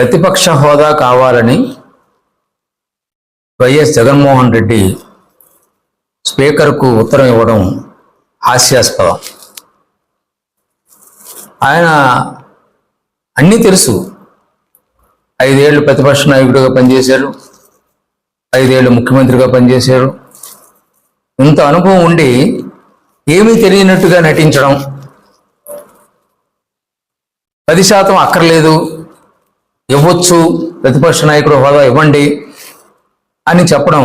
ప్రతిపక్ష హోదా కావాలని వైఎస్ జగన్మోహన్ రెడ్డి స్పీకర్కు ఉత్తరం ఇవ్వడం హాస్యాస్పదం. ఆయన అన్నీ తెలుసు. ఐదేళ్ళు ప్రతిపక్ష నాయకుడిగా పనిచేశారు. ఐదేళ్ళు ముఖ్యమంత్రిగా పనిచేశారు. ఇంత అనుభవం ఉండి ఏమీ తెలియనట్టుగా నటించడం. పది శాతం అక్కర్లేదు. ఇవ్వచ్చు ప్రతిపక్ష నాయకుడు హోదా ఇవ్వండి అని చెప్పడం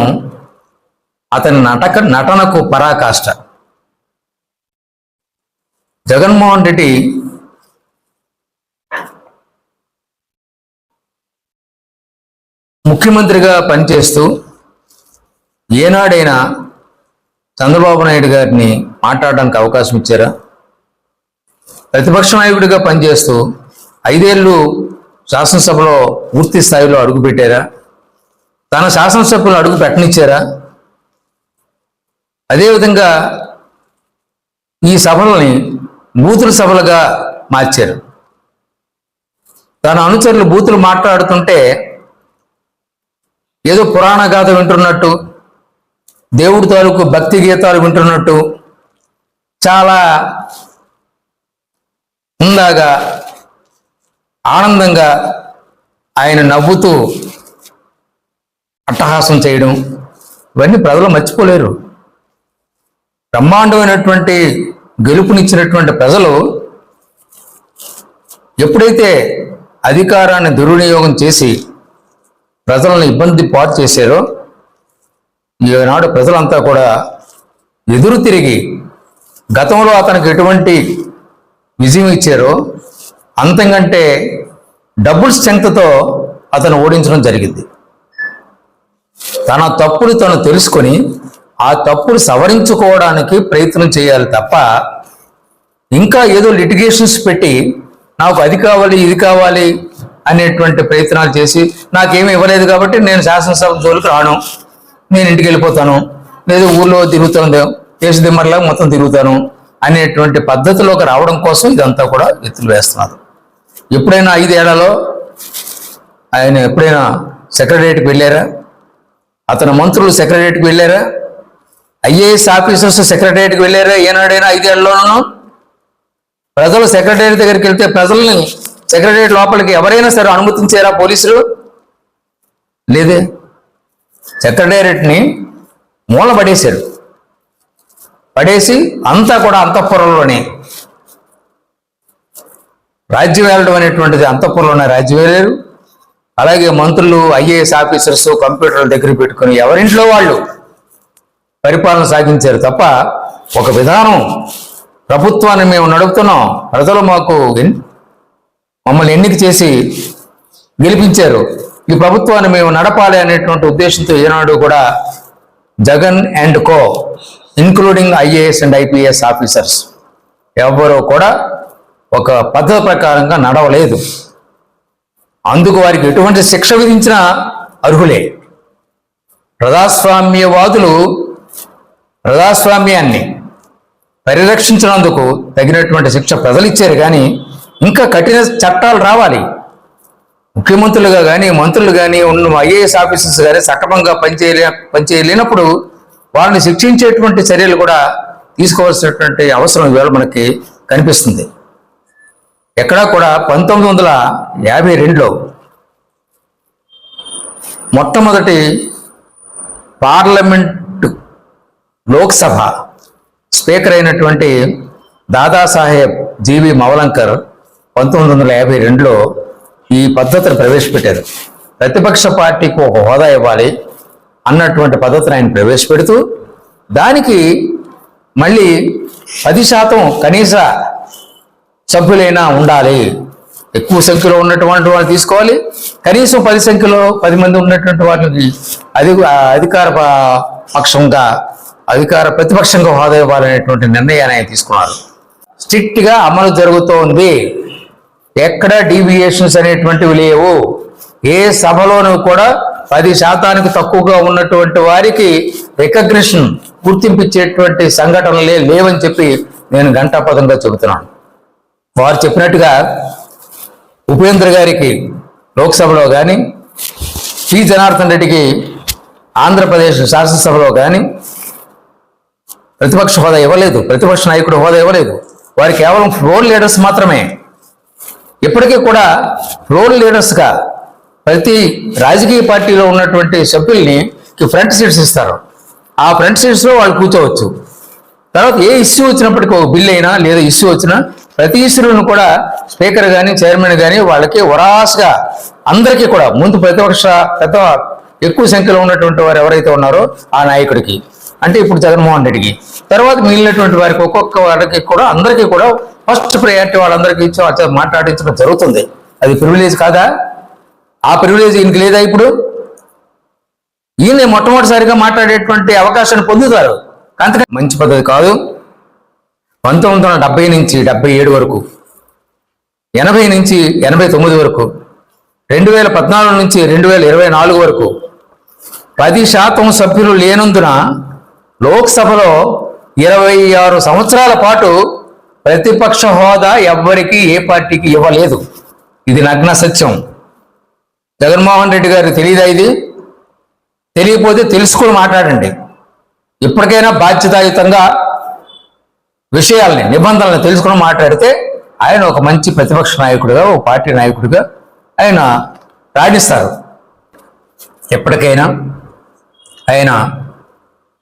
అతని నటక నటనకు పరాకాష్ట. జగన్మోహన్ రెడ్డి ముఖ్యమంత్రిగా పనిచేస్తూ ఏనాడైనా చంద్రబాబు నాయుడు గారిని మాట్లాడడానికి అవకాశం ఇచ్చారా? ప్రతిపక్ష నాయకుడిగా పనిచేస్తూ ఐదేళ్ళు శాసనసభలో పూర్తి స్థాయిలో అడుగుపెట్టారా తన శాసనసభలో అడుగు పెట్టనిచ్చారా? అదేవిధంగా ఈ సభలని బూతుల సభలుగా మార్చారు. తన అనుచరులు బూతులు మాట్లాడుతుంటే ఏదో పురాణ గాథ వింటున్నట్టు దేవుడి తాలూకు భక్తి గీతాలు వింటున్నట్టు చాలా ఉందాగా ఆనందంగా ఆయన నవ్వుతూ అట్టహాసం చేయడం ఇవన్నీ ప్రజలు మర్చిపోలేరు. బ్రహ్మాండమైనటువంటి గెలుపునిచ్చినటువంటి ప్రజలు ఎప్పుడైతే అధికారాన్ని దుర్వినియోగం చేసి ప్రజలను ఇబ్బంది పాటు చేశారో ఈనాడు ప్రజలంతా కూడా ఎదురు తిరిగి గతంలో అతనికి ఎటువంటి విజయం ఇచ్చారో అంతకంటే డబుల్ స్ట్రెంగ్త్తో అతను ఓడించడం జరిగింది. తన తప్పులు తను తెలుసుకొని ఆ తప్పులు సవరించుకోవడానికి ప్రయత్నం చేయాలి తప్ప ఇంకా ఏదో లిటిగేషన్స్ పెట్టి నాకు అది కావాలి ఇది కావాలి అనేటువంటి ప్రయత్నాలు చేసి నాకేమీ ఇవ్వలేదు కాబట్టి నేను శాసనసభ జోలికి రాను. నేను ఇంటికి వెళ్ళిపోతాను. లేదా ఊళ్ళో తిరుగుతాను. దేశ దిమ్మర్లాగా మొత్తం తిరుగుతాను అనేటువంటి పద్ధతిలోకి రావడం కోసం ఇదంతా కూడా ఎత్తులు వేస్తున్నారు. ఎప్పుడైనా ఐదేళ్ళలో ఆయన ఎప్పుడైనా సెక్రటరియట్కి వెళ్ళారా? అతని మంత్రులు సెక్రటరియట్కి వెళ్ళారా? ఐఏఎస్ ఆఫీసర్స్ సెక్రటరియట్కి వెళ్ళారా? ఏనాడైనా ఐదేళ్ళలోనూ? ప్రజలు సెక్రటరీ దగ్గరికి వెళ్తే ప్రజల్ని సెక్రటరియట్ లోపలికి ఎవరైనా సరే అనుమతించారా పోలీసులు? లేదే. సెక్రటేరియట్ని మూల పడేశారు పడేసి అంతా కూడా అంతఃపురంలోనే రాజ్యం వెళ్ళడం అనేటువంటిది ఉన్న రాజ్యం వెళ్ళారు అలాగే మంత్రులు ఐఏఎస్ ఆఫీసర్స్ కంప్యూటర్ల దగ్గర పెట్టుకుని ఎవరింట్లో వాళ్ళు పరిపాలన సాగించారు తప్ప ఒక విధానం ప్రభుత్వాన్ని మేము నడుపుతున్నాం. ప్రజలు మాకు మమ్మల్ని ఎన్నిక చేసి గెలిపించారు. ఈ ప్రభుత్వాన్ని మేము నడపాలి అనేటువంటి ఉద్దేశంతో ఈనాడు కూడా Jagan and co including IAS and IPS officers ఎవరో కూడా ఒక పద్ధతి ప్రకారంగా నడవలేదు. అందుకు వారికి ఎటువంటి శిక్ష విధించినా అర్హులే. ప్రజాస్వామ్యవాదులు ప్రజాస్వామ్యాన్ని పరిరక్షించినందుకు తగినటువంటి శిక్ష ప్రజలు ఇచ్చారు కానీ ఇంకా కఠిన చట్టాలు రావాలి. ముఖ్యమంత్రులుగా కానీ మంత్రులు కానీ ఉన్న ఐఏఎస్ ఆఫీసర్స్ కానీ సక్రమంగా పనిచేయలే పనిచేయలేనప్పుడు వారిని శిక్షించేటువంటి చర్యలు కూడా తీసుకోవాల్సినటువంటి అవసరం ఇవాళ మనకి కనిపిస్తుంది. ఎక్కడా కూడా పంతొమ్మిది వందల యాభై రెండులో మొట్టమొదటి పార్లమెంట్ లోక్సభ స్పీకర్ అయినటువంటి దాదాసాహెబ్ జీవి మవలంకర్ పంతొమ్మిది వందల యాభై రెండులో ఈ పద్ధతిని ప్రవేశపెట్టారు. ప్రతిపక్ష పార్టీకి ఒక హోదా ఇవ్వాలి అన్నటువంటి పద్ధతిని ఆయన ప్రవేశపెడుతూ దానికి మళ్ళీ పది శాతం కనీస సభ్యులైనా ఉండాలి. ఎక్కువ సంఖ్యలో ఉన్నటువంటి వాళ్ళు తీసుకోవాలి. కనీసం పది సంఖ్యలో పది మంది ఉన్నటువంటి వాళ్ళకి అది అధికార పక్షంగా అధికార ప్రతిపక్షంగా హోదా ఇవ్వాలనేటువంటి నిర్ణయాన్ని ఆయన తీసుకున్నారు. స్ట్రిక్ట్గా అమలు జరుగుతోంది. ఎక్కడ డీవియేషన్స్ అనేటువంటివి లేవు. ఏ సభలోనూ కూడా పది శాతానికి తక్కువగా ఉన్నటువంటి వారికి రికగ్నిషన్ గుర్తింపిచ్చేటువంటి సంఘటనలే లేవని చెప్పి నేను ఘంటాపదంగా చెబుతున్నాను. వారు చెప్పినట్టుగా ఉపేంద్ర గారికి లోక్సభలో కానీ పి. జనార్దన్ రెడ్డికి ఆంధ్రప్రదేశ్ శాసనసభలో కానీ ప్రతిపక్ష హోదా ఇవ్వలేదు. ప్రతిపక్ష నాయకుడు హోదా ఇవ్వలేదు. వారు కేవలం రోల్ లీడర్స్ మాత్రమే. ఇప్పటికీ కూడా రోల్ లీడర్స్గా ప్రతి రాజకీయ పార్టీలో ఉన్నటువంటి సభ్యుల్ని ఫ్రంట్ సీట్స్ ఇస్తారు. ఆ ఫ్రంట్ సీట్స్లో వాళ్ళు కూర్చోవచ్చు. తర్వాత ఏ ఇష్యూ వచ్చినప్పటికీ ఒక బిల్ అయినా లేదా ఇష్యూ వచ్చినా ప్రతి ఇష్యూలను కూడా స్పీకర్ కానీ చైర్మన్ కానీ వాళ్ళకి వరాసుగా అందరికీ కూడా ముందు ప్రతిపక్ష పెద్ద ఎక్కువ సంఖ్యలో ఉన్నటువంటి వారు ఎవరైతే ఉన్నారో ఆ నాయకుడికి. అంటే ఇప్పుడు జగన్మోహన్ రెడ్డికి. తర్వాత మిగిలినటువంటి వారికి ఒక్కొక్క వారికి కూడా అందరికీ కూడా ఫస్ట్ ప్రయారిటీ వాళ్ళందరికీ ఇచ్చి మాట్లాడించడం జరుగుతుంది. అది ప్రివిలేజ్ కాదా? ఆ ప్రివిలేజ్ ఈయనకి లేదా ఇప్పుడు? ఈయన మొట్టమొదటిసారిగా మాట్లాడేటువంటి అవకాశాన్ని పొందుతారు. అంతకంటే మంచి పద్ధతి కాదు. పంతొమ్మిది వందల డెబ్బై నుంచి డెబ్బై ఏడు వరకు ఎనభై నుంచి ఎనభై తొమ్మిది వరకు రెండు వేల పద్నాలుగు నుంచి రెండు వేల ఇరవై నాలుగు వరకు పది శాతం సభ్యులు లేనందున లోక్సభలో ఇరవై ఆరు సంవత్సరాల పాటు ప్రతిపక్ష హోదా ఎవ్వరికి ఏ పార్టీకి ఇవ్వలేదు. ఇది నగ్న సత్యం. జగన్మోహన్ రెడ్డి గారు తెలియదా ఇది? తెలియకపోతే తెలుసుకొని మాట్లాడండి. ఇప్పటికైనా బాధ్యతాయుతంగా విషయాల్ని నిబంధనలను తెలుసుకుని మాట్లాడితే ఆయన ఒక మంచి ప్రతిపక్ష నాయకుడిగా ఒక పార్టీ నాయకుడిగా ఆయన రాణిస్తారు. ఎప్పటికైనా ఆయన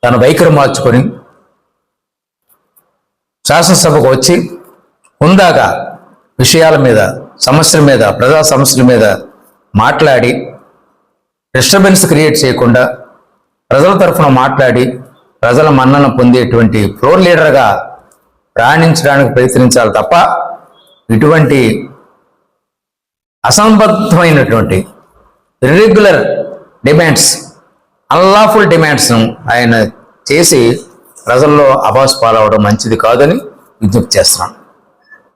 తన వైఖరి మార్చుకొని శాసనసభకు వచ్చి ఉందాగా విషయాల మీద సమస్యల మీద ప్రజా సమస్యల మీద మాట్లాడి డిస్టర్బెన్స్ క్రియేట్ చేయకుండా ప్రజల తరఫున మాట్లాడి ప్రజల మన్నన పొందేటువంటి ఫ్లోర్ లీడర్గా ప్రయాణించడానికి ప్రయత్నించాలి తప్ప ఇటువంటి అసంబద్ధమైనటువంటి ఇర్రెగ్యులర్ డిమాండ్స్ అన్లాఫుల్ డిమాండ్స్ను ఆయన చేసి ప్రజల్లో అభాస్ పాలవడం మంచిది కాదని విజ్ఞప్తి చేస్తున్నాను.